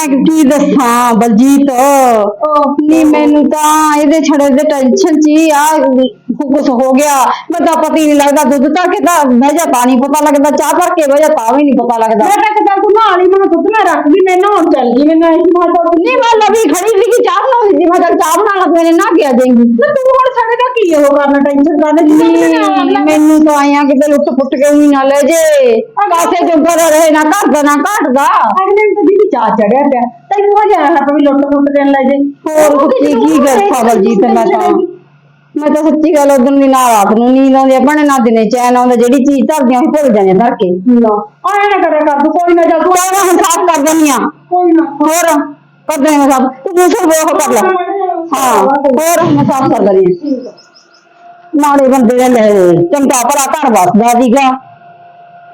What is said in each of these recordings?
ਮੈਂ ਕੀ ਦੱਸਾਂ ਬਲਜੀਤ। ਨਹੀਂ ਮੈਨੂੰ ਤਾਂ ਇਹਦੇ ਛੜੇ ਦੇ ਟੈਨਸ਼ਨ ਚ ਹੀ ਆ ਕੁਝ ਹੋ ਗਿਆ। ਪਤਾ ਹੀ ਨਹੀਂ ਲੱਗਦਾ ਦੁੱਧ ਤਾਂ ਕਿਦਾ ਬਹਿ ਜਾ ਤਾਂ ਨਹੀਂ ਪਤਾ ਲੱਗਦਾ ਚਾਹ ਭਰ ਕੇ ਬਹਿ ਜਾ ਤਾਂ ਵੀ ਨਹੀਂ ਪਤਾ ਲੱਗਦਾ। ਮੈਂ ਤਾਂ ਕਿਦਾਂ ਤੂੰ ਨਾਲ ਹੀ ਮੈਂ ਦੁੱਧ ਮੈਂ ਰੱਖ ਵੀ ਮੈਂ ਨਹਾਉਣ ਚੱਲ ਗਈ ਮੈਨੂੰ ਐਸੀ ਬਾਤ ਹੋ ਨਹੀਂ ਮੈਂ ਲਵੀ ਖੜੀ ਸੀ ਕਿ ਚਾਹ ਬਣਾਉਂਦੀ ਸੀ ਮੈਂ ਚਾਹ ਬਣਾ ਲੱਗ ਮੈਨੇ ਨਾ ਗਿਆ ਜਾਏਗੀ। ਤੇ ਤੂੰ ਹੁਣ ਸਾਡੇ ਦਾ ਕੀ ਉਹ ਕਰਨਾ ਟੈਨਸ਼ਨ ਕਰਨਾ ਨਹੀਂ, ਮੈਨੂੰ ਤਾਂ ਆਇਆ ਕਿਤੇ ਲੁੱਟ ਪੁੱਟ ਕੇ ਵੀ ਨਾ ਲੈ ਜੇ। ਕਾਸੇ ਜੋਗਾ ਦਾ ਰਹੇ ਨਾ ਘਰ ਦਾ ਨਾ ਘਾਟ ਦਾ। ਅਗਲੇ ਨੂੰ ਤਾਂ ਦੀਦੀ ਚਾਹ ਚੜਿਆ ਪਿਆ। ਤੈਨੂੰ ਹੋ ਜਾਣਾ ਨਾ ਵੀ ਲੁੱਟ ਲੁੱਟ ਦੇਣ ਲੈ ਜੇ। ਹੋਰ ਕੀ ਕੀ ਕਰਤਾ ਬਲਜੀਤ ਮੈਂ ਤਾਂ ਮੈਂ ਤਾਂ ਸੱਚੀ ਗੱਲ ਉਦੋਂ ਦੀ ਨਾ ਰਾਤ ਨੂੰ ਨੀਂਦ ਆਉਂਦੀ ਆ ਭੈਣੇ ਨਾ ਦਿਨੇ ਚੈਨ ਆਉਂਦਾ ਜਿਹੜੀ ਚੀਜ਼ ਧਰਦੀਆਂ ਉਹ ਭੁੱਲ ਜਾਂਦੇ ਧਰ ਕੇ ਨਾ ਆਇਆ ਨਾ ਕਰਿਆ ਕਰ ਤੂੰ ਕੋਈ ਨਾ ਜਾ ਤੂੰ ਨਾ ਹੁਣ ਸਾਫ਼ ਕਰ ਦਿੰਦੀ ਆ। ਕੋਈ ਨਾ। ਹੋਰ ਕਰ ਮੈਂ ਸਾਫ਼। ਤੂੰ ਦੂਸਰ ਉਹ ਕਰ ਲੈ। ਹਾਂ। ਹੋਰ ਮੈਂ ਸਾਫ਼ ਕਰ ਦਿੰਦੀ ਆ। ਮਾੜੇ ਬੰਦੇ ਦੇ ਲੈ ਚੰਗਾ ਭਲਾ ਘਰ ਵਸਦਾ ਸੀਗਾ।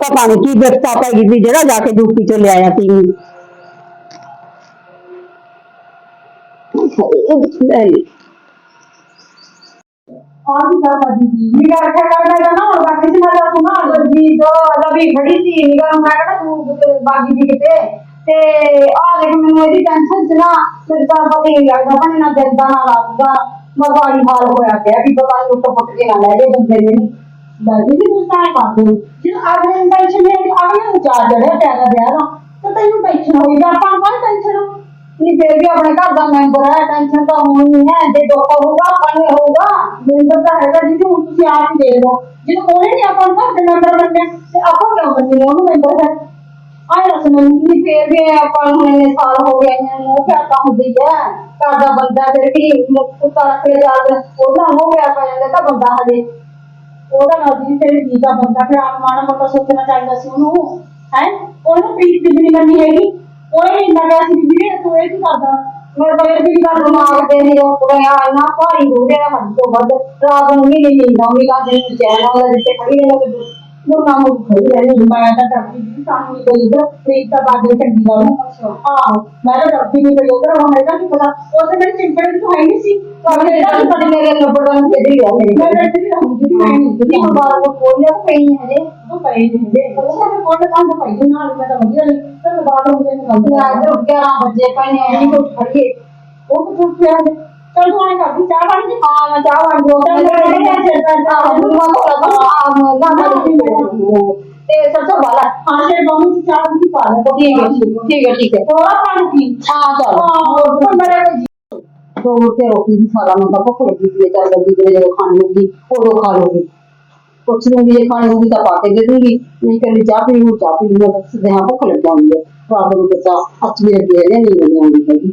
ਪਤਾ ਨਹੀਂ ਕੀ ਬਿਰਤਾ ਪੈ ਗਈ ਸੀ, ਜਿਹੜਾ ਜਾ ਕੇ ਡਿਊਟੀ ਤੋਂ ਲਿਆਇਆ ਸੀ। ਆ ਕੀ ਕਰਦਾ ਦੀਦੀ ਨਿਗਾ ਰੱਖਿਆ ਕਰਦਾ ਹੈਗਾ ਨਾ ਹੁਣ ਬਾਕੀ ਸੀ, ਮੈਂ ਤਾਂ ਸੁਣਾ ਜੀ ਦੋ ਲਵੀ ਖੜੀ ਸੀ ਨਿਗਾ ਨੂੰ ਮੈਂ ਕਹਿੰਦਾ ਤੂੰ ਕਿਤੇ ਬਾਗੀ ਜੀ ਕਿਤੇ। ਤੇ ਆ ਦੇਖ, ਮੈਨੂੰ ਇਹਦੀ ਟੈਨਸ਼ਨ ਚ ਨਾ ਮੇਰੇ ਤਾਂ ਪਤਾ ਹੀ ਨਹੀਂ ਲੱਗਦਾ, ਭਾਵੇਂ ਨਾ ਦਿਲ ਦਾ ਨਾ ਲੱਗਦਾ। ਮਗਵਾੜੀ ਹਾਲ ਹੋਇਆ ਪਿਆ ਵੀ ਪਤਾ ਨਹੀਂ ਉੱਤੋਂ ਪੁੱਟ ਕੇ ਨਾ ਲੈ ਜੇ ਬੰਦੇ ਨੇ। ਲੱਗਦੀ ਸੀ ਤੁਸੀਂ ਤਾਂ ਕਰ ਦੋ ਜੇ ਅਗਲੇ ਨੂੰ ਟੈਨਸ਼ਨ ਹੈ ਅਗਲੇ ਨੂੰ ਚਾਰ ਜੜਿਆ ਪਿਆ ਦਾ ਵਿਆਹ ਦਾ ਤੇ ਤੈਨੂੰ ਟੈਨਸ਼ਨ ਹੋਈ ਜਾਂ, ਆਪਾਂ ਕੋਈ ਟੈਨਸ਼ਨ ਨਹੀਂ ਫਿਰ ਵੀ ਆਪਣੇ ਘਰ ਦਾ ਮੈਂਬਰ ਹੈ ਟੈਨਸ਼ਨ ਤਾਂ ਹੋਣੀ ਹੈ, ਜੇ ਦੁੱਖ ਹੋਊਗਾ, ਆਪਾਂ ਨੂੰ ਹੋਊਗਾ। ਮੈਂਬਰ ਤਾਂ ਹੈਗਾ ਜੀ, ਹੁਣ ਤੁਸੀਂ ਆਪ ਹੀ ਦੇਖ ਲਓ। ਜੇ ਉਹਨੇ ਨਹੀਂ ਆਪਾਂ ਨੂੰ ਘਰ ਦੇ ਮੈਂਬਰ ਬਣਨੇ ਤੇ ਆਪਾਂ ਕਿਉਂ ਬਣਨੇ ਉਹਨੂੰ ਮੈਂਬਰ ਹੈ? ਆਏ ਰਸ ਨਹੀਂ ਫਿਰ ਵੀ ਆਪਾਂ ਨੂੰ ਇੰਨੇ ਸਾਲ ਹੋ ਗਏ ਇਹਨਾਂ ਨੂੰ ਕਿਆ ਹੁੰਦੀ ਹੈ ਘਰ ਦਾ ਬੰਦਾ ਫਿਰ ਵੀ ਮੁਕਤ ਰੱਖ ਕੇ ਉਹਦਾ ਹੋ ਗਿਆ ਪੈ ਜਾਂਦਾ ਤਾਂ ਬੰਦਾ ਹਜੇ। ਉਹਦਾ ਨਾਲ ਜੀ ਜੀ ਦਾ ਬੰਦਾ ਫਿਰ ਆਪ ਮਾਣਾ ਸੋਚਣਾ ਚਾਹੀਦਾ ਸੀ ਉਹਨੂੰ। ਹੈ? ਉਹਨੂੰ ਪ੍ਰੀਤ ਦੀ ਨਹੀਂ ਮੰਨੀ ਹੈਗੀ। ਉਹਨੇ ਨਹੀਂ ਲੱਗਿਆ ਸੀ ਵੀ ਤੂੰ ਇਹ ਕੀ ਕਰਦਾ? ਮੇਰੇ ਕੋਲ ਵੀ ਗੱਲ ਦਿਮਾਗ ਦੇ ਨਹੀਂ ਉਹ ਪੁਰਿਆ ਇੰਨਾ ਭਾਰੀ ਹੋ ਗਿਆ ਹੱਦ ਤੋਂ ਵੱਧ। ਰਾਤ ਨੂੰ ਨਹੀਂ ਨੀਂਦ ਆਉਂਦੀ ਕਾ ਨੂੰ ਚੈਨ ਆਉਂਦਾ ਜਿੱਥੇ ਖੜੀ ਰਹਿੰਦਾ ਤੇ ਮੁਰਨਾ ਮੁਰ ਖੜੀ ਰਹਿੰਦੀ ਮੈਂ ਤਾਂ ਡਰਦੀ ਸੀ ਸਾਨੂੰ ਕੋਈ ਇਧਰ ਪ੍ਰੀਤ ਦਾ ਬਾਗੇ ਚੰਗੀ ਗੱਲ ਆਹੋ ਮੈਂ ਤਾਂ ਡਰਦੀ ਨਹੀਂ ਕੋਈ ਉਧਰ ਹੁਣ ਇਹਦਾ ਕੀ ਪਤਾ? ਉਹਦੇ ਮੇਰੇ ਚਿੰਪੜੇ ਦੀ ਤਾਂ ਹੈ ਨਹੀਂ ਸੀ। ਪਰ ਇਹਦਾ ਕੀ ਪਤਾ ਮੇਰੇ ਲੱਭੜ ਨੂੰ ਕਿਹੜੀ ਰਹਿ ਗਈ ਮੈਂ ਡਰਦੀ ਰਹੂੰਗੀ ਮੈਂ ਨਹੀਂ ਜਿਹੜੀ ਹੁਣ ਬਾਹਰ ਕੋ ਖੋਲਿਆ ਪਈ ਹੈ ਜੇ ਉਹ ਪਈ ਨਹੀਂ ਹੈ ਉਹ ਤਾਂ ਕੋਲ ਕੰਮ ਪਈ ਨਾਲ ਮੈਂ ਤਾਂ ਵਧੀਆ ਨਹੀਂ। ਤਾਂ ਬਾਹਰ ਨੂੰ ਮੈਨੂੰ ਗੱਲ ਨਾ ਇੱਧਰ 11 ਵਜੇ ਪਈ ਨੇ ਨਹੀਂ ਕੁਝ ਖੜੀਏ ਉਹ ਤਾਂ ਚੁੱਪ ਪਿਆ ਨੇ ਚਲ ਤੂੰ ਆਏ ਕਰ ਚਾਹ ਬਣ ਗਈ ਹਾਂ ਮੈਂ ਚਾਹ ਬਣ ਉਹ ਤਾਂ ਮੇਰੇ ਨੇ ਸਿਰ ਦਾ ਚਾਹ ਨੂੰ ਮਾ ਕੋਲ ਆ ਨਾ ਨਾ ਤੇ ਸਰਸੋਂ ਵਾਲਾ ਹਾਂ ਤੇ ਮੰਮੀ ਦੀ ਚਾਹ ਦੀ ਪਾ ਲੈ ਠੀਕ ਹੈ ਠੀਕ ਹੈ ਠੀਕ ਹੈ ਥੋੜਾ ਪਾਣੀ ਪੀ ਹਾਂ ਚਲ ਹਾਂ ਤਾਂ ਮੇਰੇ ਕੋਲ ਦੋ ਰੋਟੀ ਰੋਟੀ ਦੀ ਸਾਰਾ ਨੂੰ ਤਾਂ ਭੁੱਖ ਲੱਗੀ ਸੀ ਚੱਲ ਜਲਦੀ ਦੇ ਜਦੋਂ ਖਾਣੀ ਹੋਊਗੀ ਉਦੋਂ ਖਾ ਲਓਗੇ ਪੁੱਛ ਲੂੰਗੀ ਜੇ ਖਾਣੀ ਹੋਊਗੀ ਤਾਂ ਪਾ ਕੇ ਦੇ ਦੂੰਗੀ ਨਹੀਂ ਕਹਿੰਦੀ ਚਾਹ ਪੀ ਲੂੰ ਚਾਹ ਪੀ ਲੂੰ ਬਸ ਦੇ ਹਾਂ ਭੁੱਖ ਲੱਗ ਜਾਂਦੀ ਹੈ ਰਾਤ ਨੂੰ ਤਾਂ ਅੱਛ ਵੀ ਲੱਗੀ ਹੈ ਨਹੀਂ ਨਹੀਂ ਆਉਂਦੀ ਹੈਗੀ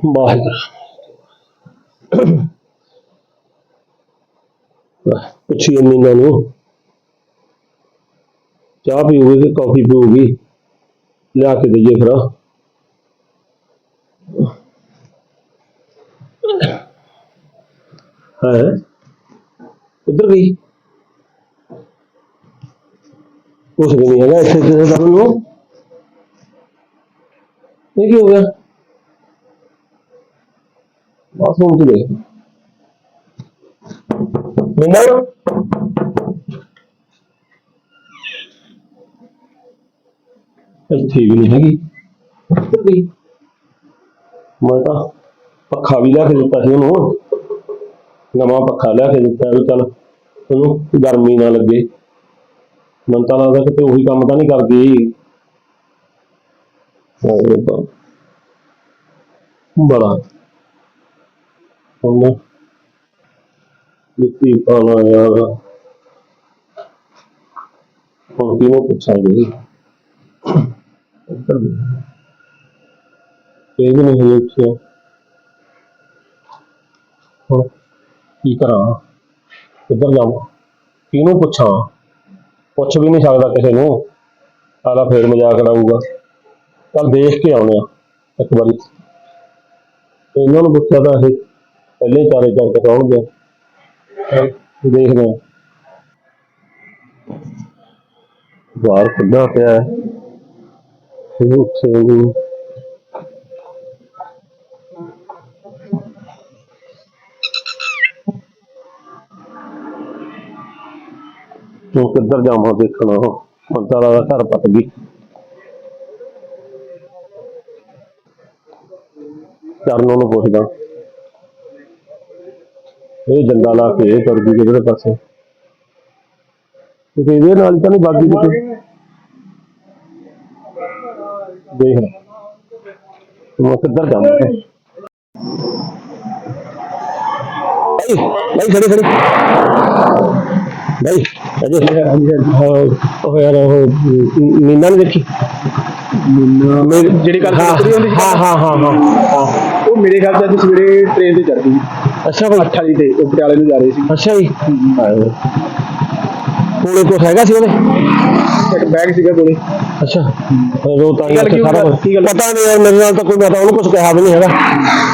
ਵਾਹਿਗੁਰੂ। ਪੁੱਛੀ ਅੰਮੀ ਨੂੰ। ਚਾਹ ਪੀਊਗੀ ਕਿ ਕਾਫੀ ਪੀਊਗੀ ਲਿਆ ਕੇ ਦਈਏ ਫਿਰ ਹੈ ਕਿੱਧਰ ਗਈ ਕੁਛ ਵੀ ਨਹੀਂ ਹੈਗਾ ਇੱਥੇ ਕਿਸੇ ਦਾ ਮੈਨੂੰ ਇਹ ਕੀ ਹੋ ਗਿਆ ਬਸ ਹੁਣ ਤੂੰ ਦੇਖ ਮਿੰਦਰ ਇੱਥੇ ਵੀ ਨਹੀਂ ਹੈਗੀ ਕਿੱਧਰ ਗਈ ਮੈਂ ਤਾਂ ਪੱਖਾ ਵੀ ਲਿਆ ਕੇ ਦਿੱਤਾ ਸੀ ਉਹਨੂੰ ਨਵਾਂ ਪੱਖਾ ਲੈ ਕੇ ਦਿੱਤਾ ਵੀ ਚੱਲ ਉਹਨੂੰ ਗਰਮੀ ਨਾ ਲੱਗੇ। ਮੈਨੂੰ ਤਾਂ ਲੱਗਦਾ ਕਿਤੇ ਉਹੀ ਕੰਮ ਤਾਂ ਨਹੀਂ ਕਰਦੀ ਹਾਏ ਰੱਬਾ ਬੜਾ। ਹੁਣ ਮਿੱਟੀ ਪਾਣਾ ਯਾਰ। ਹੁਣ ਕਿਵੇਂ ਪੁੱਛਾਂਗੇ? ਇਹ ਵੀ ਨਹੀਂ ਹੋਈ ਹੁਣ ਕੀ ਕਰਾਂ? ਕਿੱਧਰ ਜਾਵਾਂ ਕਿਹਨੂੰ ਪੁੱਛਾਂ? ਪੁੱਛ ਵੀ ਨਹੀਂ ਸਕਦਾ ਕਿਸੇ ਨੂੰ। ਆਲਾ ਫੇਰ ਮਜ਼ਾਕ ਉਡਾਊਗਾ। ਚੱਲ ਦੇਖ ਕੇ ਆਉਣੇ ਆ ਇੱਕ ਵਾਰੀ। ਇਹਨਾਂ ਨੂੰ ਪੁੱਛਿਆ ਤਾਂ ਇਹ ਪਹਿਲੇ ਚਾਰੇ ਚੜ ਕੇ ਦੇਖਦੇ ਹਾਂ। ਬਾਹਰ ਖੁੱਲਾ ਪਿਆ ਹੈ। ਇਹ ਉੱਥੇ ਵੀ ਤੂੰ ਕਿੱਧਰ ਜਾਵਾਂ ਦੇਖਣਾ? ਹੁਣ ਤਾਂ ਦਾ ਘਰ ਪੱਟ ਗਈ। ਚਰਨੋਂ ਨੂੰ ਪੁੱਛਦਾ। ਇਹ ਜੰਦਾ ਲਾ ਕੇ ਇਹ ਤੁਰ ਗਈ ਕਿਹੜੇ ਪਾਸੇ? ਕਿਤੇ ਇਹਦੇ ਨਾਲ ਤਾਂ ਨਹੀਂ ਬਾਗੀ ਕਿਤੇ ਦੇਖ ਤੂੰ ਕਿੱਧਰ ਜਾਵਾਂ ਭਾਈ ਭਾਈ ਖੜੇ ਖੜੇ। ਭਾਈ ਅਜੇ ਉਹ ਯਾਰ ਉਹ ਮੀਨਾ ਨੇ ਦੇਖੀ? ਮੀਨਾ ਜਿਹੜੀ ਗੱਲ ਕਰੀ ਹੁੰਦੀ ਸੀ ਹਾਂ ਹਾਂ ਹਾਂ ਹਾਂ। ਉਹ ਮੇਰੇ ਖਿਆਲ ਚ ਅੱਜ ਸਵੇਰੇ ਟ੍ਰੇਨ ਤੇ ਚੜ੍ਹਦੀ ਅੱਛਾ ਭਾਈ 8 ਵਜੇ ਤੇ ਉਹ ਪਟਿਆਲੇ ਨੂੰ ਜਾ ਰਹੇ ਸੀ। ਅੱਛਾ ਜੀ। ਕੋਲੇ ਕੁਛ ਹੈਗਾ ਸੀ ਉਹਦੇ? ਇੱਕ ਬੈਗ ਸੀਗਾ ਕੋਲੇ। ਅੱਛਾ ਉਹ ਤਾਂ ਗੱਲ ਕੀ ਸਾਰਾ? ਕੁਛ-? ਪਤਾ ਨਹੀਂ ਯਾਰ ਮੇਰੇ ਨਾਲ ਤਾਂ ਕੋਈ ਮੈਂ ਤਾਂ ਉਹਨੂੰ ਕੁਝ ਕਿਹਾ ਵੀ ਨਹੀਂ ਹੈਗਾ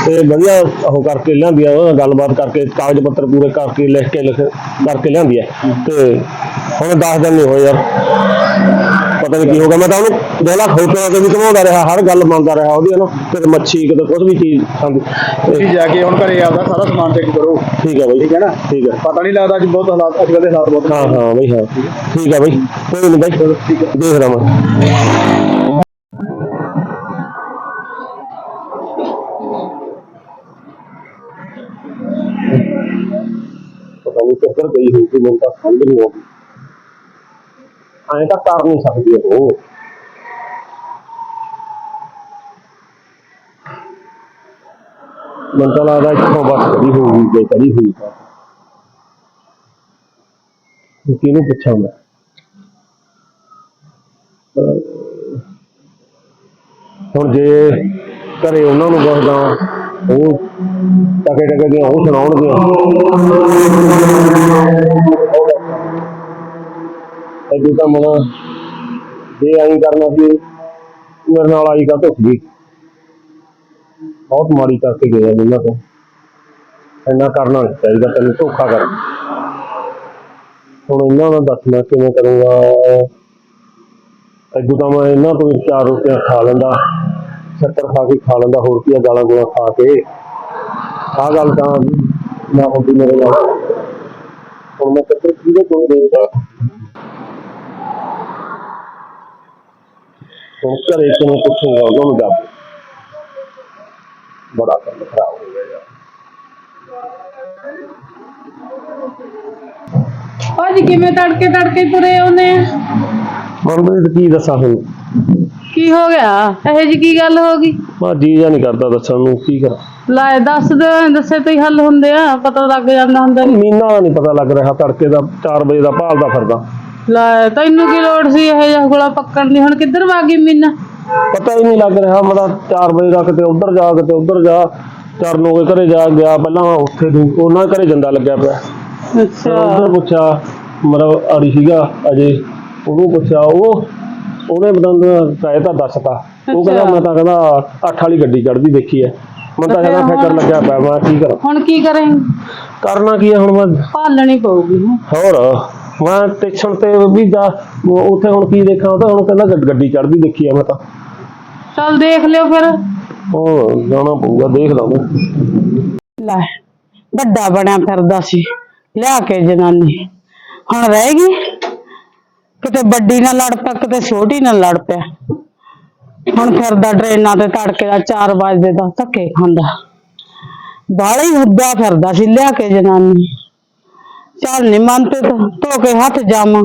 ਤੇ ਵਧੀਆ ਉਹ ਕਰਕੇ ਲਿਆਂਦੀ ਆ ਉਹ ਗੱਲਬਾਤ ਕਰਕੇ ਕਾਗਜ਼ ਪੱਤਰ ਪੂਰੇ ਕਰਕੇ ਲਿਖ ਕੇ ਲਿਖ ਕਰਕੇ ਲਿਆਂਦੀ ਆ ਤੇ ਹੁਣ 10 ਦਿਨ ਨਹੀਂ ਹੋਏ ਯਾਰ ਪਤਾ ਨਹੀਂ ਕੀ ਹੋ ਗਿਆ ਮੈਂ ਤਾਂ ਉਹਨੂੰ ਦੋ ਲੱਖ ਹੋਟਲਾਂ ਤੇ ਵੀ ਘਮਾਉਂਦਾ ਰਿਹਾ ਹਰ ਗੱਲ ਮੰਨਦਾ ਰਿਹਾ ਉਹਦੀ ਨਾ ਤੇ ਮੱਛੀ ਕਿਤੇ ਕੁਝ ਵੀ ਚੀਜ਼ ਖਾਂਦੀ ਤੁਸੀਂ ਜਾ ਕੇ ਹੁਣ ਘਰੇ ਆਪਦਾ ਸਾਰਾ ਸਮਾਨ ਚੈੱਕ ਕਰੋ। ਠੀਕ ਹੈ ਬਾਈ ਠੀਕ ਹੈ ਨਾ? ਠੀਕ ਹੈ। ਪਤਾ ਨਹੀਂ ਲੱਗਦਾ ਅੱਜ ਬਹੁਤ ਹਾਲਾਤ ਅੱਜ ਕੱਲ੍ਹ ਦੇ ਹਾਲਾਤ ਬਹੁਤ ਹਾਂ ਹਾਂ ਬਈ ਹਾਂ। ਠੀਕ ਹੈ ਬਈ ਕੋਈ ਨਹੀਂ ਬਈ ਦੇਖਦਾ ਮੈਂ। ਪਤਾ ਨਹੀਂ ਕਿੱਧਰ ਗਈ ਸੀ ਮੈਨੂੰ ਤਾਂ ਸਮਝ ਨਹੀਂ ਆਉਂਦੀ। ਐਂ ਤਾਂ ਕਰ ਨਹੀਂ ਸਕਦੀ ਉਹ। ਮੈਨੂੰ ਤਾਂ ਲੱਗਦਾ ਇੱਥੋਂ ਬਸ ਕਰੀ ਹੋਊਗੀ ਜੇ ਕਰੀ ਹੋਈ ਤਾਂ। ਕਿਹਨੂੰ ਪੁੱਛਾਂ ਮੈਂ? ਹੁਣ ਜੇ ਘਰੇ ਉਹਨਾਂ ਨੂੰ ਦੱਸਦਾ ਉਹ ਟਕੇ ਟਕੇ ਦੀਆਂ ਉਹ ਸੁਣਾਉਣਗੀਆਂ। ਇਹ ਤਾਂ ਮਨਾ ਜੇ ਆਈ ਕਰਨਾ ਸੀ, ਮੇਰੇ ਨਾਲ ਆਈ ਕਾ ਧੁੱਖ ਗਈ ਬਹੁਤ ਮਾੜੀ ਕਰਕੇ ਗਿਆ ਇਹਨਾਂ ਤੋਂ। ਇੰਨਾ ਕਰਨਾ ਨਹੀਂ ਚਾਹੀਦਾ, ਤੈਨੂੰ ਧੋਖਾ ਕਰ ਹੁਣ ਇਹਨਾਂ ਦਾ ਦੱਸ ਮੈਂ ਕਿਵੇਂ ਕਰੂੰਗਾ। ਅੱਗੋਂ ਤਾਂ ਮੈਂ ਇਹਨਾਂ ਤੋਂ ਵੀ ਚਾਰ ਰੋਟੀਆਂ ਖਾ ਲੈਂਦਾ, ਸ਼ੱਕਰ ਖਾ ਕੇ ਖਾ ਲੈਂਦਾ, ਹੋਰ ਕੀ ਗਾਲਾਂ ਗੋਲਾਂ ਖਾ ਕੇ। ਆਹ ਗੱਲ ਤਾਂ ਨਾ ਹੁੰਦੀ ਮੇਰੇ ਨਾਲ। ਹੁਣ ਮੈਂ ਕਿੱਥੇ ਕਿਹਦੇ ਕੋਲ ਦੇਦਾ ਹੁਣ ਘਰੇ ਕਿਵੇਂ ਪੁੱਛੂਗਾ ਉਹਨਾਂ ਨੂੰ ਕੇ ਬੜਾ ਕੰਮ ਖਰਾਬ ਹੋ ਗਿਆ ਯਾਰ। ਭਾਜੀ ਕਿਵੇਂ ਤੜਕੇ ਤੜਕੇ ਤੁਰੇ ਆ? ਮਨਪ੍ਰੀਤ ਕੀ ਦੱਸਾਂ ਹੁਣ? ਕੀ ਹੋ ਗਿਆ? ਇਹੋ ਜੀ ਕੀ ਗੱਲ ਹੋ ਗਈ? ਮੈਂ ਜੀ ਜਾਂ ਨਹੀਂ ਕਰਦਾ ਦੱਸਣ ਨੂੰ ਕੀ ਕਰਾਂ? ਲੈ ਦੱਸ ਦੇ ਦੱਸੇ ਤੇ ਹੱਲ ਹੁੰਦੇ ਆ ਪਤਾ ਲੱਗ ਜਾਂਦਾ ਹੁੰਦਾ। ਨੀ। ਮੀਨਾ ਦਾ ਨਹੀਂ ਪਤਾ ਲੱਗ ਰਿਹਾ ਤੜਕੇ ਦਾ 4 ਵਜੇ ਦਾ ਭਾਲਦਾ ਫਿਰਦਾ। ਲੈ ਤੈਨੂੰ ਕੀ ਲੋੜ ਸੀ ਇਹ ਜਿਹਾ ਗੋਲਾ ਪੱਕਣ ਦੀ? ਹੁਣ ਕਿੱਧਰ ਵਾਗੀ ਮੀਨਾ? ਪਤਾ ਹੀ ਨਹੀਂ ਲੱਗ ਰਿਹਾ ਮੈਂ ਤਾਂ 4 ਵਜੇ ਦਾ ਕਿਤੇ ਉੱਧਰ ਜਾ ਕਿਤੇ ਉੱਧਰ ਜਾ ਚਰਨੋਂ ਦੇ ਘਰੇ ਜਾ ਗਿਆ ਪਹਿਲਾਂ ਉੱਥੇ ਦੀ ਉਹਨਾਂ ਦੇ ਘਰੇ ਜੰਦਾ ਲੱਗਿਆ ਪਿਆ। ਫਿਰ ਅੱਛਾ। ਉੱਧਰ ਪੁੱਛਿਆ ਮੇਰਾ ਆੜੀ ਸੀਗਾ ਅਜੇ ਉਹਨੂੰ ਪੁੱਛਿਆ ਉਹ ਉਹਨੇ ਬਦੰਦ ਕਾਇ ਤਾਂ ਦੱਸਤਾ। ਉਹ ਕਹਿੰਦਾ ਅੱਛਾ। ਮੈਂ ਤਾਂ ਕਹਿੰਦਾ ਅੱਠ ਵਾਲੀ ਗੱਡੀ ਚੜਦੀ ਦੇਖੀ ਐ ਮੈਂ ਤਾਂ ਕਹਿੰਦਾ ਫਿਕਰ ਹੁਣ? ਲੱਗਿਆ ਪਿਆ ਮੈਂ ਕੀ ਕਰਾਂ। ਹੁਣ ਕੀ ਕਰੇਂ? ਕਰਨਾ ਕੀ ਹੈ ਹੁਣ ਮੈਂ? ਭਾਲਣੀ ਪਊਗੀ ਹੈਂ। ਹੋਰ? ਮੈਂ ਸਟੇਸ਼ਨ ਤੇ ਵੀ ਜਾ ਉੱਥੇ ਹੁਣ ਕੀ ਦੇਖਾਂ ਉਹ ਤਾਂ ਹੁਣ ਕਹਿੰਦਾ ਗੱਡ- ਗੱਡੀ ਚੜਦੀ ਦੇਖੀ ਆ ਮੈਂ ਤਾਂ। ਚੱਲ ਦੇਖ ਲਿਓ ਫਿਰ। ਉਹ ਜਾਣਾ ਪਊਗਾ ਦੇਖ ਲਵਾਂ ਲੈ ਵੱਡਾ ਬਣਿਆ ਫਿਰਦਾ ਸੀ ਲਿਆ ਕੇ ਜਨਾਨੀ। ਹੁਣ ਰਹਿ ਗਈ ਕਿਤੇ ਵੱਡੀ ਨਾਲ ਲੜ ਪਿਆ ਕਿਤੇ ਛੋਟੀ ਨਾਲ ਲੜ ਪਿਆ। ਹੁਣ ਫਿਰਦਾ ਟ੍ਰੇਨਾਂ ਤੇ ਤੜਕੇ ਦਾ 4 ਵਜੇ ਦਾ ਧੱਕੇ ਖਾਂਦਾ। ਬਾਹਲਾ ਹੀ ਹੁੱਦਾ ਫਿਰਦਾ ਸੀ ਲਿਆ ਕੇ ਜਨਾਨੀ। ਚੱਲ ਨੀ ਮਨ ਤੇ ਤਾਂ ਧੋ ਕੇ ਹੱਥ ਜਾਵਾਂ।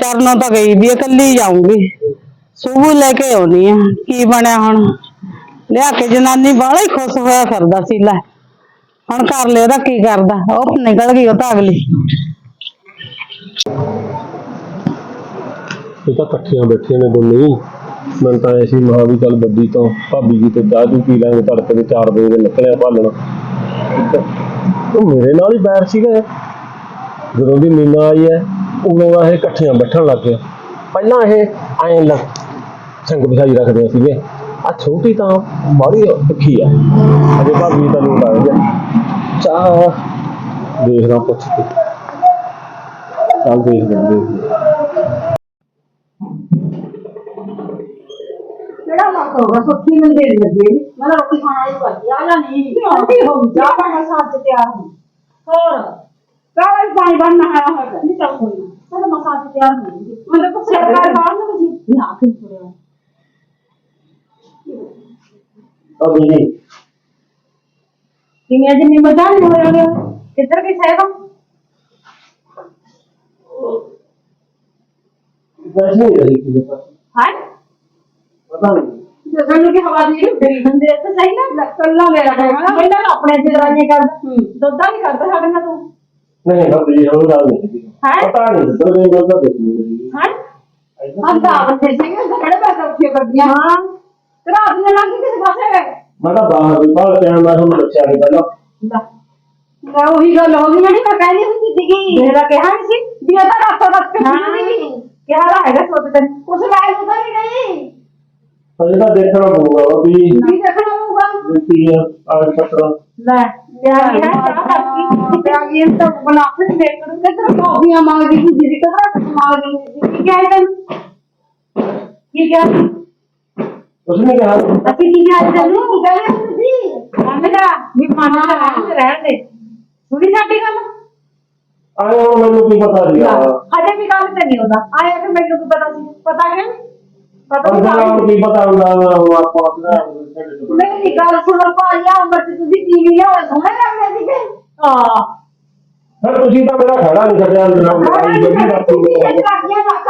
ਚਰਨੋਂ ਤਾਂ ਗਈ ਵੀ, ਇਕੱਲੀ ਜਾਊਂਗੀ। ਸੂਬੂ ਲੈ ਕੇ ਆਉਣੀ ਆ, ਕੀ ਬਣਿਆ ਹੁਣ? ਲਿਆ ਕੇ ਜਨਾਨੀ ਬਾਹਲਾ ਹੀ ਖੁਸ਼ ਹੋਇਆ ਫਿਰਦਾ ਸੀ, ਲੈ। ਹੁਣ ਕਰ ਲਿਓ ਉਹਦਾ ਕੀ ਕਰਦਾ, ਉਹ ਨਿਕਲ ਗਈ ਉਹ ਤਾਂ ਅਗਲੀ। ਇਹ ਤਾਂ ਇਕੱਠੀਆਂ ਬੈਠੀਆਂ ਨੇ ਦੋਨੇ ਹੀ। ਮੈਨੂੰ ਤਾਂ ਐਸੀ ਮਹਾ ਵੀ ਚੱਲ ਬੱਦੀ ਤੋਂ ਭਾਬੀ ਜੀ ਤੇ ਚਾਹ ਚੂਹ ਪੀ ਲਾਂਗੇ, ਤੜਕੇ ਦੇ 4 ਵਜੇ ਦੇ ਨਿਕਲਿਆ ਭਾਲਣ। ਉਹ ਮੇਰੇ ਨਾਲ ਹੀ ਬੈਰ ਸੀਗਾ ਜਦੋਂ ਦੀ ਮੀਨਾ ਆਈ ਹੈ ਉਦੋਂ ਦਾ ਇਹ ਇਕੱਠੀਆਂ ਬੈਠਣ ਲੱਗ ਗਿਆ ਪਹਿਲਾਂ ਇਹ ਐਂ ਲੱਗ ਸੰਗ ਬਿਛਾਈ ਰੱਖਦੇ ਸੀਗੇ। ਆ ਛੋਟੀ ਤਾਂ ਬੜੀ ਤਿੱਖੀ ਆ। ਅਜੇ ਭਾਬੀ ਤਾਂ ਲੋਟ ਆ ਗਿਆ। ਚਾਹ ਦੇਖਣਾ ਪੁੱਛ ਕੇ। ਚੱਲ ਦੇਖ ਲੈਂਦੇ ਜਿਹੜਾ ਲੱਕ ਹੋਗਾ ਸੁੱਤੀ ਨੂੰ ਦੇ ਲੱਗੇ। ਮੈਂ ਰੋਟੀ ਖਾਣ ਵਾਲੀ ਕਰਦੀ ਆ ਜਾਂ ਨਹੀਂ ਰੋਟੀ ਹੋ ਜਾ ਪਾਣਾ ਸਾਥ ਤਿਆਰ ਹੋ ਹੋਰ? ਕਾਲ ਪਾਣੀ ਬਣਨਾ ਹੈ ਹੋਗਾ ਨਹੀਂ ਚੱਲ ਕੋਈ ਨਾ ਮੈਂ ਤਾਂ ਮਸਾਜ ਤਿਆਰ ਹੋ ਗਈ ਮੈਂ ਤਾਂ ਕੁਛ ਸਰਕਾਰ ਬਾਹਰ ਨੂੰ ਜੀ ਨਾ ਫਿਰ ਪੁਰੇ ਆ ਬੀਜੀ ਕਿਵੇਂ ਅੱਜ ਨਹੀਂ ਮਜ਼ਾ ਨਹੀਂ ਹੋ ਰਿਹਾ ਕਿੱਧਰ ਗਈ ਸਾਹਿਬ ਵੈਸੇ ਨਹੀਂ ਰਹੀ ਕਿ ਹਾਂ ਪਤਾ ਨਹੀਂ ਜਦੋਂ ਨੂੰ ਕਿ ਹਵਾ ਦੀ ਗਈ ਹੁੰਦੇ ਤੇ ਸਹੀ ਨਾ ਕੱਲਾ ਮੇਰਾ ਹੈਗਾ ਪਹਿਲਾਂ ਤਾਂ ਆਪਣੇ ਜਰਾਨੀਆਂ ਕਰਦਾ ਦੁੱਧਾ ਨਹੀਂ ਕਰਦਾ ਸਾਡੇ ਨਾਲ ਤੂੰ ਨਹੀਂ ਨਾ ਬੀਜੀ ਉਹ ਗੱਲ ਨਹੀਂ ਸੀ। ਹੈਂ? ਪਤਾ ਨਹੀਂ ਸਰ ਇਹ ਗੱਲ ਤਾਂ ਦੇਖੀ ਹਾਂ। ਅੰਦਾ ਬੰਦੇ ਸੀਗੇ ਜਿਹੜੇ ਪੈਸੇ ਉੱਥੇ ਕਰਦੀਆਂ ਹਾਂ। ਤੇ ਰਾਤ ਨੂੰ ਲੱਗੀ ਕਿਸੇ ਪਾਸੇ ਗਏ? ਮੈਂ ਤਾਂ ਬਾਹਰ ਵੀ ਬਾਹਰ ਟਾਈਮ ਮੈਂ ਤੁਹਾਨੂੰ ਦੱਸਿਆ ਨਹੀਂ ਪਹਿਲਾਂ। ਮੈਂ ਉਹੀ ਗੱਲ ਹੋ ਗਈ ਜਿਹੜੀ ਮੈਂ ਕਹਿੰਦੀ ਹੁੰਦੀ ਸੀਗੀ। ਮੇਰਾ ਕਿਹਾ ਨਹੀਂ ਸੀ। ਵੀ ਇਹ ਤਾਂ ਰਾਤੋਂ ਰਾਤ ਕੇ ਸੀ ਕਿਹਾ ਤਾਂ ਹੈਗਾ ਸੋਚ ਤੇ। ਉਸ ਲਾਇ ਨੂੰ ਤਾਂ ਨਹੀਂ ਗਈ। ਅਜੇ ਤਾਂ ਦੇਖਣਾ ਪਊਗਾ ਵੀ ਕੀ ਦੇਖਣਾ ਪਊਗਾ। ਕੀ ਆਹ ਪੱਤਰ ਲੈ ਪਿਆ ਗਿਆ ਚਾਹ ਕਰਦੀ ਪਿਆ ਗਿਆ ਤਾਂ ਬਣਾ ਕੇ ਦੇਖ ਕਰੂ ਕਿਧਰ ਕਾਫੀਆਂ ਮੰਗਦੀ ਸੀ ਜੀ ਕਿਧਰ ਮੰਗਦੀ ਸੀ ਕੀ ਕਹਿ ਤੈਨੂੰ ਕੀ ਕਹਿ ਉਸਨੇ ਕਿਹਾ ਅਸੀਂ ਕੀ ਕਹਿ ਤੈਨੂੰ ਕੀ ਕਹਿ ਤੁਸੀਂ ਮੇਰਾ ਵੀ ਮਾਨਾ ਰਹਿਣ ਦੇ ਰਹਿਣ ਦੇ ਸੁਣੀ ਸਾਡੀ ਗੱਲ ਆਏ ਹੁਣ ਮੈਨੂੰ ਕੀ ਪਤਾ ਸੀਗਾ ਹਜੇ ਵੀ ਗੱਲ ਤੇ ਨਹੀਂ ਹੁੰਦਾ ਆਇਆ ਕਿ ਮੈਨੂੰ ਕੀ ਪਤਾ ਸੀ ਪਤਾ ਕਿ ਪਤਾ ਅੰਦਰ ਨਹੀਂ ਨੂੰ ਕੀ ਪਤਾ ਹੁੰਦਾ ਉਹ ਆਪਾਂ ਆਪਣਾ ਮੇਰੀ ਗੱਲ ਸੁਣੋ ਭਾਈਆ ਉਮਰ ਚ ਤੁਸੀਂ ਟੀਵੀ ਲਿਆਓ ਸੋਹਣੇ ਲੱਗਦੇ ਸੀਗੇ ਹਾਂ। ਫਿਰ ਤੁਸੀਂ ਤਾਂ ਮੇਰਾ ਖੜਾ ਨਹੀਂ ਛੱਡਿਆ ਲੜਾਈ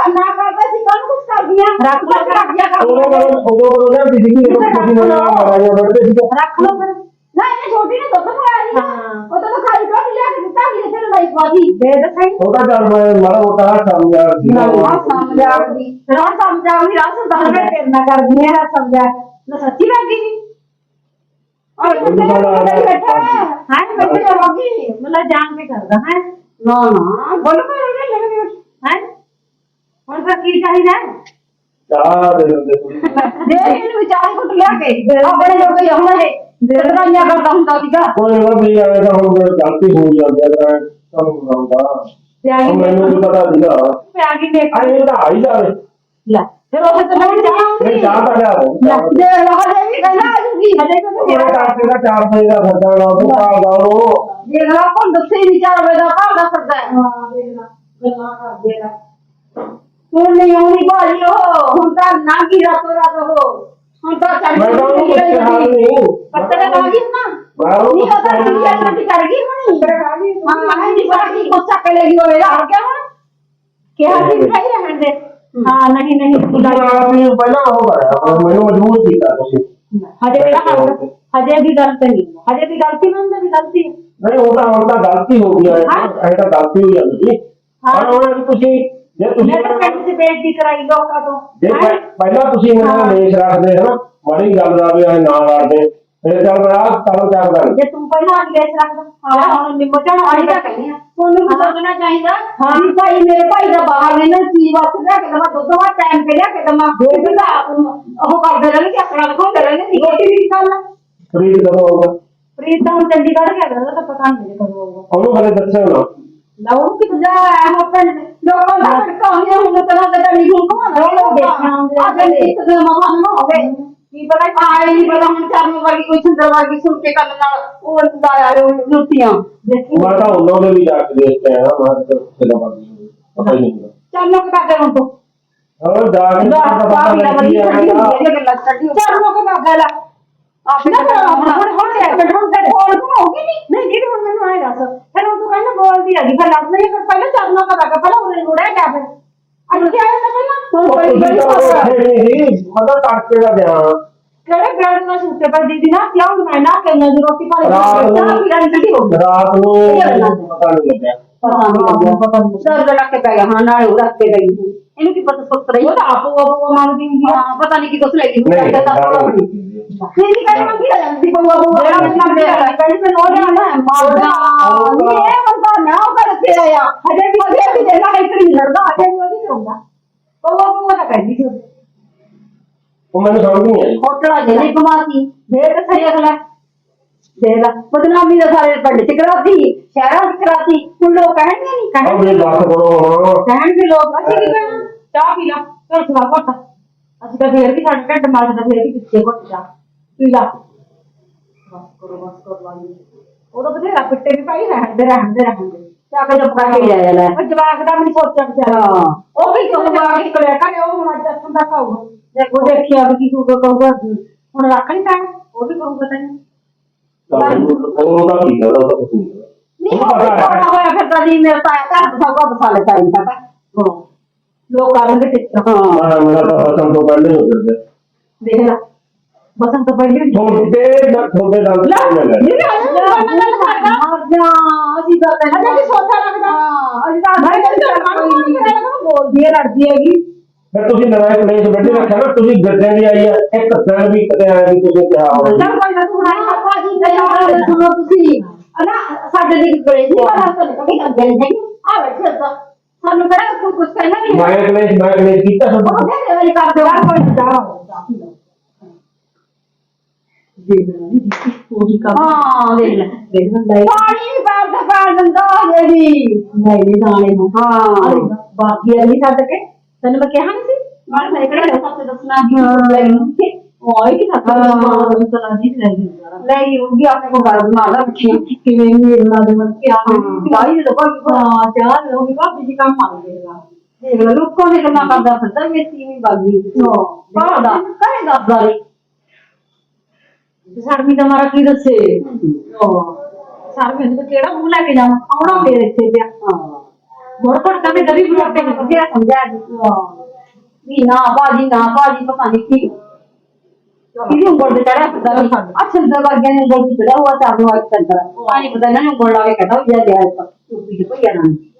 ਨਾ ਕਰਦਾ ਸੀ ਕੱਲ ਕੁਝ ਕਰਦੀਆਂ? ਰੱਖ ਲੋ ਰੱਖਿਆ ਕਰ ਉਦੋਂ ਕਦੋਂ ਉਦੋਂ ਕਦੋਂ ਨਾ ਕਿਸੇ ਦੀ ਤੁਸੀਂ ਮੇਰੇ ਨਾਲ ਲੜਾਈਆਂ ਲੜਦੇ ਸੀਗੇ। ਰੱਖ ਲੋ ਫਿਰ। ਨਾ ਇਹ ਛੋਟੀ ਨੇ ਦੁੱਧ ਖਾ ਲਿਆ ਉਹ ਤਾਂ ਖਾਲੀ ਕੱਢ ਲਿਆ ਕਿ ਦਿੱਤਾ ਕਿ ਇਸੇ ਲੜਾਈ ਪਾਦੀ ਦੇ ਦੇ ਸਹੀ। ਉਹ ਤਾਂ ਚੱਲ ਮੈਂ ਮਾੜਾ ਮੋਟਾ ਸਮਝਿਆ ਸੀਗਾ ਨਾ ਸਮਝਾਉਂਦੀ ਨਾ ਸਮਝਾਉਂਦੀ ਰਾਸ ਦਸ ਮਿੰਟ ਕਰਨਾ ਕਰਦੀ ਹੈ ਸਮਝਾ ਨਾ ਸੱਚੀ ਲੱਗੀ ਨਹੀਂ ਔਰ ਮੈਨੂੰ ਤਾਂ ਲੱਗਦਾ- ਹਾਂ ਮੈਂ ਤਾਂ ਲੱਗੀ ਮਤਲਬ ਜਾਣ ਕੇ ਕਰਦਾ ਹੈ ਨਾ ਨਾ ਬੋਲ ਮੈਂ ਇਹ ਲੱਗਦੀ ਹੈ ਹੁਣ ਤਾਂ ਕੀ ਚਾਹੀਦਾ ਹੈ? ਚਾਹ ਦੇ ਦਿੰਦੇ ਥੋੜੀ ਦੇ ਇਹਨੂੰ ਵਿਚਾਰੇ ਕੁੱਟ ਲਿਆ ਕੇ ਆਪਣੇ ਲੋਕ ਹੀ ਹੁਣ ਇਹ ਬੇਦਰਾਈਆਂ ਕਰਦਾ ਹੁੰਦਾ ਸੀਗਾ ਕੋਈ ਨਾ ਵੀ ਆਏ ਤਾਂ ਹੁਣ ਮੇਰੇ ਗਲਤੀ ਹੋ ਜਾਂਦੀ ਹੈ ਤਾਂ ਤੁਹਾਨੂੰ ਬੁਲਾਉਂਦਾ ਪਿਆਗੀ ਉਹ ਮੈਨੂੰ ਵੀ ਪਤਾ ਲੈ ਫਿਰ ਉਹ ਤੇ ਨਹੀਂ ਜਾਉਂਗੀ ਚਾਹ ਤਾਂ ਲਿਆ ਦੋ। ਦੇ ਹਜੇ ਵੀ ਕਹਿੰਦਾ ਆਜੂਗੀ ਹਜੇ ਵੀ ਮੇਰੇ ਕਾਕੇ ਦਾ 4 ਵਜੇ ਦਾ ਖਰਚਾ ਲਾ ਤੂੰ ਭਾਲਦਾ ਉਹ ਦੇਖ ਲਾ ਕੋਣ ਦੱਸੇ ਨਹੀਂ ਚਾਰ ਵਜੇ ਦਾ ਭਾਗਾ ਫਿਰਦਾ ਹੈ। ਹਾਂ ਦੇਖ ਲਾ ਗੱਲਾਂ ਕਰਦੇ ਲਾ ਹੁਣ ਨਹੀਂ ਆਉਣੀ ਭਾਜੀ ਉਹ ਹੁਣ ਤਾਂ ਨਾ ਕੀ ਰਾਤੋਂ ਰਾਤ ਉਹ। ਹੁਣ ਤਾਂ ਚੱਲ ਮੈਂ ਤਾਂ ਉਹਨੂੰ ਪੁੱਛਿਆ ਹਾਲ ਨਹੀਂ। ਪੱਤੇ ਲਗਾ ਗਈ ਨਾ। ਮੈਂ ਉਹਨੂੰ ਨਹੀਂ ਪਤਾ ਪੁੱਛਿਆ ਨਹੀਂ। ਹਾਲ ਕੀ ਨਹੀਂ। ਕਰ ਗਈ ਹੁਣੀ ਹਾਂ ਮੈਂ ਨਹੀਂ ਪਤਾ ਕੀ ਗੁੱਸਾ ਕਰ ਲੈਗੀ ਹੋਵੇ ਲਾ ਕਿਆ ਹੁਣ। ਕਿਹਾ ਸੀ ਨਹੀਂ ਰਹਿਣ ਦੇ। ਹਾਂ ਨਹੀਂ ਨਹੀਂ ਤੁਸੀਂ ਆਪ ਹੀ ਪਹਿਲਾਂ ਉਹ ਕਰਿਆ ਮੈਨੂੰ ਮਜਬੂਰ ਕੀਤਾ ਤੁਸੀਂ। ਹਜੇ ਵੀ ਗੱਲ ਹਜੇ ਵੀ ਗਲਤ ਨਹੀਂ ਹਜੇ ਵੀ ਗਲਤੀ ਮੰਨਦੇ ਵੀ ਗਲਤੀ ਨਹੀਂ ਉਹ ਤਾਂ ਹੁਣ ਤਾਂ ਗਲਤੀ ਹੋ ਗਈ ਹੈ। ਇਹ ਤਾਂ ਗਲਤੀ ਹੋ। ਜਾਂਦੀ। ਪਰ ਹੁਣ ਤੁਸੀਂ ਜੇ ਤੁਸੀਂ ਮੈਂ ਤਾਂ ਪਿੰਡ 'ਚ ਬੇਇੱਜ਼ਤੀ ਕਰਾਈ ਲੋਕਾਂ ਤੋਂ। ਜੇ ਪਹਿਲਾਂ ਤੁਸੀਂ ਇਹਨਾਂ। ਦਾ ਲੇਸ ਰੱਖਦੇ ਹਨਾ? ਮਾੜੀ ਗੱਲ ਦਾ ਵੀ ਇਹ ਨਾ ਲੜਦੇ ਫਿਰ ਚੱਲ ਆਹ ਕੰਮ ਚੱਲਦਾ ਨਹੀਂ ਜੇ ਤੂੰ ਪਹਿਲਾਂ ਅੰਗਰੇਜ਼ ਰੱਖਦਾ ਹਾਂ ਹੁਣ ਨਿੰਮੋ ਚੜਾ ਆਈ ਤਾਂ ਕਹਿੰਦੀ ਆ। ਤੁਹਾਨੂੰ ਵੀ ਸੋਚਣਾ ਚਾਹੀਦਾ? ਹਾਂ ਵੀ ਭਾਈ ਮੇਰੇ ਭਾਈ ਦਾ ਬਾਹਰ ਨੇ ਨਾ ਚੀਜ਼ ਵਾਸਤੇ ਲਿਆ ਕੇ ਦਵਾ ਦੁੱਧ ਵਾ ਟਾਈਮ ਤੇ ਲਿਆ ਕੇ ਦਵਾ। ਇਹ ਤਾਂ ਉਹ ਕਰਦੇ ਰਹਿੰਦੇ ਕਿ ਆਪਣਾ ਦਿਖਾਉਂਦੇ ਰਹਿੰਦੇ ਸੀ ਰੋਟੀ ਦੀ ਗੱਲ ਆ। ਫਰੀਦ ਕਦੋਂ ਆਊਗਾ? ਪ੍ਰੀਤ ਤਾਂ ਹੁਣ ਚੰਡੀਗੜ੍ਹ ਗਿਆ ਕਰਦਾ ਤਾਂ ਪਤਾ ਨਹੀਂ ਕਦੋਂ ਆਊਗਾ। ਉਹਨੂੰ ਹਲੇ ਦੱਸਿਓ ਨਾ ਲਾਉ ਕਿ ਜਾ ਆਇਆ ਪਿੰਡ ਲੋਕਾਂ ਦਾ ਹੋਇਆ ਹੁਣ ਤਾਂ ਤਾਂ ਨਹੀਂ ਹੁਣ ਕੋ ਲੋਕ ਦੇਖਣਾ ਹੁੰਦੇ ਆ ਜੇ ਇੱਕ ਦਿਨ ਮਹਾਨ ਨਾ ਹੋਵੇ। ਕੀ ਪਤਾ ਆਏ ਨਹੀਂ ਪਤਾ ਹੁਣ ਚਰਨ ਵਰਗੀ ਕੋਈ ਸੁੰਦਰ ਵਰਗੀ ਸੁਣ ਕੇ ਕੰਨ ਨਾਲ ਉਹ ਲਾਇਆ ਜੁੱਤੀਆਂ। ਦੇਖੀ? ਮੈਂ ਤਾਂ ਉਹਨਾਂ ਦੇ ਵੀ ਜਾ ਕੇ ਦੇਖ ਕੇ ਆਇਆ ਮੈਂ ਕਿਹਾ ਕਿਹਦਾ ਬੰਦੀ ਪਤਾ ਹੀ ਨਹੀਂ ਹੁੰਦਾ ਚਰਨੋਂ ਕੇ ਬਾਗੇ ਹੁਣ ਤੋਂ। ਹੋਰ ਜਾ ਕੇ ਦਾ ਪਤਾ ਲੱਗ ਵਧੀਆ ਗਿਆ ਵਧੀਆ ਗੱਲਾਂ ਕੱਢੀ ਚਰਨੋਂ ਕੇ ਬਾਗੇ ਲਾ। ਆਪਣਾ ਹੁਣ। ਹੁਣ ਹੁਣ ਤੇ ਹੁਣ ਤੇ ਤੂੰ ਹੋਗੀ ਨਹੀਂ? ਨਹੀਂ ਜੀ ਹੁਣ ਮੈਨੂੰ ਆਏ ਦੱਸ। ਫਿਰ ਹੁਣ ਤੂੰ ਕਹਿੰਦਾ ਬੋਲਦੀ ਹੈਗੀ ਫਿਰ ਲੱਗ ਨਹੀਂ ਫਿਰ ਪਹਿਲਾਂ ਚਰਨੋਂ ਕੇ ਬਾਗੇ ਪਹਿਲਾਂ ਉਰੇ ਰੁੜਿਆ ਗਿਆ ਫਿਰ। ਅੱਛਾ ਆਇਆ ਤਾਂ ਪਹਿਲਾਂ। ਹੁਣ ਕੋਈ ਤਾਂ ਨਹੀਂ ਮਤਲਬ ਤੜਕੇ ਦਾ ਗਿਆ। ਕਿਹੜੇ ਬ੍ਰੈਡ ਨਾਲ ਸੁੱਤੇ ਪਰ ਦੀਦੀ ਨਾ? ਕਿਉਂ ਮੈਂ ਨਾ ਕਈਆਂ ਦੀ ਰੋਟੀ ਰਾਤ ਲਈ। ਨੂੰ ਚਾਹ ਪੀ ਲੈਣੀ ਸੀ। ਹੋ ਰਾਤ ਨੂੰ। ਪਤਾ ਨਹੀਂ ਲੱਗਿਆ ਪਤਾ ਨਹੀਂ ਲੱਗਿਆ। ਪਤਾ ਨਹੀਂ ਸਰ ਲੱਗ ਕੇ ਪੈ ਗਿਆ। ਹਾਂ ਨਾਲ ਉਹ ਰੱਖ ਕੇ ਗਈ ਸੀ। ਇਹਨੂੰ ਕੀ ਪਤਾ ਸੁੱਤ ਰਹੀ ਉਹ ਤਾਂ ਆਪੋ ਆਪੋ ਮੰਗਦੀ ਹੁੰਦੀ ਆ। ਪਤਾ ਨਹੀਂ ਕੀ ਕੁਛ ਲੈ ਗਈ ਨਹੀਂ ਤਾਂ ਰਾਤ ਨੂੰ ਨਹੀਂ ਨਹੀਂ ਕਹਿੰਦੀ ਮੰਗੀ ਆ ਜਾਂਦੀ ਬਉਆ ਬਉਆ ਜਿਹੜਾ ਮੈਂ ਮੰਗਦੀ ਆ ਕਹਿੰਦੀ ਮੈਂ ਨੋ ਜਾਣਾ ਮਾਰਦਾ ਨਹੀਂ ਇਹ ਬੰਦਾ ਨਾ ਉਹ ਕਰਕੇ ਆਇਆ। ਹਜੇ ਵੀ ਹਜੇ ਵੀ ਦੇਣਾ ਹੈ ਕਿ ਲੜਦਾ ਹਜੇ ਵੀ ਉਹਦੀ ਚੋਂਦਾ ਬਉਆ ਬਉਆ ਨਾ ਕਹਿੰਦੀ ਸੀ ਉਹ ਮੈਨੂੰ ਸਮਝ ਨਹੀਂ ਆਈ ਹੋਟਲਾ ਜੇ ਨਹੀਂ ਕਮਾਤੀ ਫੇਰ ਸਹੀ ਅਗਲਾ ਦੇਖ ਲਾ ਬਦਨਾਮੀ ਦਾ ਸਾਰੇ ਪਿੰਡ ਚ ਕਰਾਤੀ ਸ਼ਹਿਰਾਂ ਚ ਕਰਾਤੀ ਹੁਣ ਲੋਕ ਕਹਿਣਗੇ ਨਹੀਂ ਉਹ ਕਹਿਣਗੇ ਮੇਰੇ ਦੱਸ ਕਰੋ ਹੁਣ ਕਹਿਣਗੇ ਲੋਕ ਅਸੀਂ ਕੀ ਕਹਿਣਾ ਚਾਹ ਪੀ ਲਾ ਚਲ ਸੁਣਾ ਘੱਟ ਅਸੀਂ ਤਾਂ ਫੇਰ ਵੀ ਸਾਡੇ ਢਿੱਡ ਮਾਰਦਾ ਫੇਰ ਵੀ ਪਿੱਛੇ ਘੁੱਟ ਜਾ ਪੀ ਲਾ ਬਸ ਕਰੋ ਬਸ ਕਰੋ ਲਾਈ ਉਹਦਾ ਬਥੇਰਾ ਪਿੱਟੇ ਵੀ ਭਾਈ ਰਹਿੰਦੇ ਰਹਿੰਦੇ ਰਹਿੰਦੇ ਤੇ ਆਪੇ ਜਬ ਪਾ ਕੇ ਜਾਇਆ ਲੈ ਉਹ ਜਵਾਕ ਦਾ ਵੀ ਨੀ ਸੋਚਿਆ ਵਿਚਾਰਾ ਹਾਂ ਉਹ ਵੀ ਕਿਉਂ ਜਵਾਕ ਨਿਕਲਿਆ ਕਰੇ ਉਹ ਹੁਣ ਅੱਜ ਅੱਖਾਂ ਦਾ ਖਾਊਗਾ ਜੇ ਉਹ ਦੇਖਿਆ ਵੀ ਕੀ ਕਹੂਗਾ ਕਹੂਗਾ ਹੁਣ ਰੱਖ ਨਹੀਂ ਪੈਣਾ ਉਹ ਵੀ ਕਹੂਗਾ ਤੈਨੂੰ ਉਹਦਾ ਕੀ ਕਰਦਾ ਉਹਦਾ ਕੁਝ ਨਹੀਂ ਨਹੀਂ ਉਹ ਵੀ ਛੋਟਾ ਹੋਇਆ ਫਿਰ ਤਾਂ ਜੀ ਮੇਰਾ ਤਾਂ ਘਰ ਬਸਾਊਗਾ ਬਸਾਲੇ ਟਾਈਮ ਤੱਕ ਹਾਂ ਲੋਕ ਕਰਨਗੇ ਟਿਕਟ ਹਾਂ ਹਾਂ ਮੇਰਾ ਤਾਂ ਫਸਲ ਤੋਂ ਪਹਿਲੇ ਹੋ ਜਾਂਦਾ ਦੇਖ ਲੈ ਬਸੰਤ ਤੋਂ ਪਹਿਲੇ ਥੋੜੇ ਦਾ ਥੋੜੇ ਦਾ ਲੈ ਲੈ ਲੈ ਨਹੀਂ ਆ ਅਸੀਂ ਤਾਂ ਕਹਿੰਦੇ ਕਿ ਸੋਚਾ ਲੱਗਦਾ ਅਸੀਂ ਤਾਂ ਭਾਈ ਕਹਿੰਦੇ ਬੋਲਦੀ ਹੈ ਲੜਦੀ ਹੈਗੀ ਫਿਰ ਤੁਸੀਂ ਨਵਾਂ ਕਲੇਸ਼ ਬੈਠੇ ਰੱਖਿਆ ਨਾ ਤੁਸੀਂ ਗੱਜਾਂ ਦੀ ਆਈ ਹੈ ਇੱਕ ਦਿਨ ਵੀ ਕਦੇ ਆਇਆ ਵੀ ਤੁਸੀਂ ਕਿਹਾ ਹੋਵੇ। ਚੱਲ ਕੋਈ ਨਾ ਤੂੰ ਹੁਣ ਆਈ ਭਾਜੀ ਤੇ ਸੁਣੋ ਤੁਸੀਂ। ਨਾ ਸਾਡੇ ਲਈ ਗਏ ਨਹੀਂ ਪਤਾ ਤੁਹਾਨੂੰ ਕਦੀ ਕਰਦੇ ਨਹੀਂ। ਆ ਬੈਠੇ ਤਾਂ। ਸਾਨੂੰ ਕਿਹੜਾ ਕੋਈ ਕੁਝ ਕਹਿਣਾ ਨਹੀਂ। ਮੈਂ ਕਲੇਸ਼ ਮੈਂ ਕਲੇਸ਼ ਕੀਤਾ ਉਹ ਤੁਹਾਡਾ ਕਹਿੰਦੇ ਵਾਲੀ ਕਰ ਯਾਰ ਕੋਈ ਜਾ। ਹਾਂ ਦੇਖ ਲੈ। ਦੇਖ ਲੈ ਪਾਣੀ ਨਹੀਂ ਪੈਰ ਤੇ ਪੈਰ ਦਿੰਦਾ ਜਿਹੜੀ ਨਹੀਂ ਨਹੀਂ ਦਾਣੇ ਨੂੰ। ਹਾਂ। ਬਾਕੀ ਨਹੀਂ ਛੱਡ ਕੇ। ਤੈਨੂੰ ਮੈਂ ਕਿਹਾ ਨਹੀਂ ਸੀ? ਮੈਂ ਮੇਰੇ ਕਿਹੜਾ ਸੱਚ ਦੱਸਣਾ ਕਿ ਓਏ ਕਿ ਸੱਚ ਦੱਸਣਾ ਨਹੀਂ ਲੈ ਲਈ ਉਹ ਵੀ ਆਪਣੇ ਕੋਲ ਗੱਲ ਲਾ ਰੱਖੀ ਕਿਵੇਂ ਵੀ ਇਹਨਾਂ ਦੇ ਮਨ ਕੇ ਆ ਭਾਈ ਜਦੋਂ ਭਾਈ ਹਾਂ ਚਾਹ ਲੋ ਵੀ ਭਾਬੀ ਜੀ ਕੰਮ ਮੰਗਦੇ ਲਾ ਦੇਖ ਲੈ ਲੋਕਾਂ ਦੇ ਗੱਲਾਂ ਕਰਦਾ ਫਿਰਦਾ ਵੀ ਤੀਵੀਂ ਬਾਗੀ ਹਾਂ। ਦਾ ਕਰੇ ਦੱਸਦਾ ਰੇ ਸ਼ਰਮੀ ਦਾ ਮਾਰਾ ਕੀ ਦੱਸੇ? ਸ਼ਰਮੀ ਨੂੰ ਕਿਹੜਾ ਮੂੰਹ ਲੈ ਕੇ ਜਾਵਾਂ? ਆਉਣਾ ਮੇਰੇ ਇੱਥੇ ਪਿਆ। ਮੁੜ ਪਰ ਕਦੇ ਕਦੀ ਬੁਲਾਤੇ ਨਹੀਂ ਵਧੀਆ ਸਮਝਾ ਜੀ ਵੀ ਨਾ ਬਾਜੀ ਨਾ ਬਾਜੀ ਪਤਾ ਨਹੀਂ ਕੀ। ਇਹਦੀ ਉਂਗਲ ਤੇ ਚੜਿਆ ਫਿਰਦਾ ਵੀ? ਅੱਛਾ ਦਾ ਵਰਗਿਆਂ ਨੇ ਉਂਗਲ ਤੇ ਚੜਿਆ ਹੋਇਆ ਚਾਰ ਨੂੰ ਅੱਜ ਤੱਕ ਆਈ ਪਤਾ ਨਾ ਉਂਗਲ ਲਾ ਕੇ ਕਹਦਾ ਵੀ ਜਾ ਗਿਆ ਚੁੱਪੀ ਤੇ।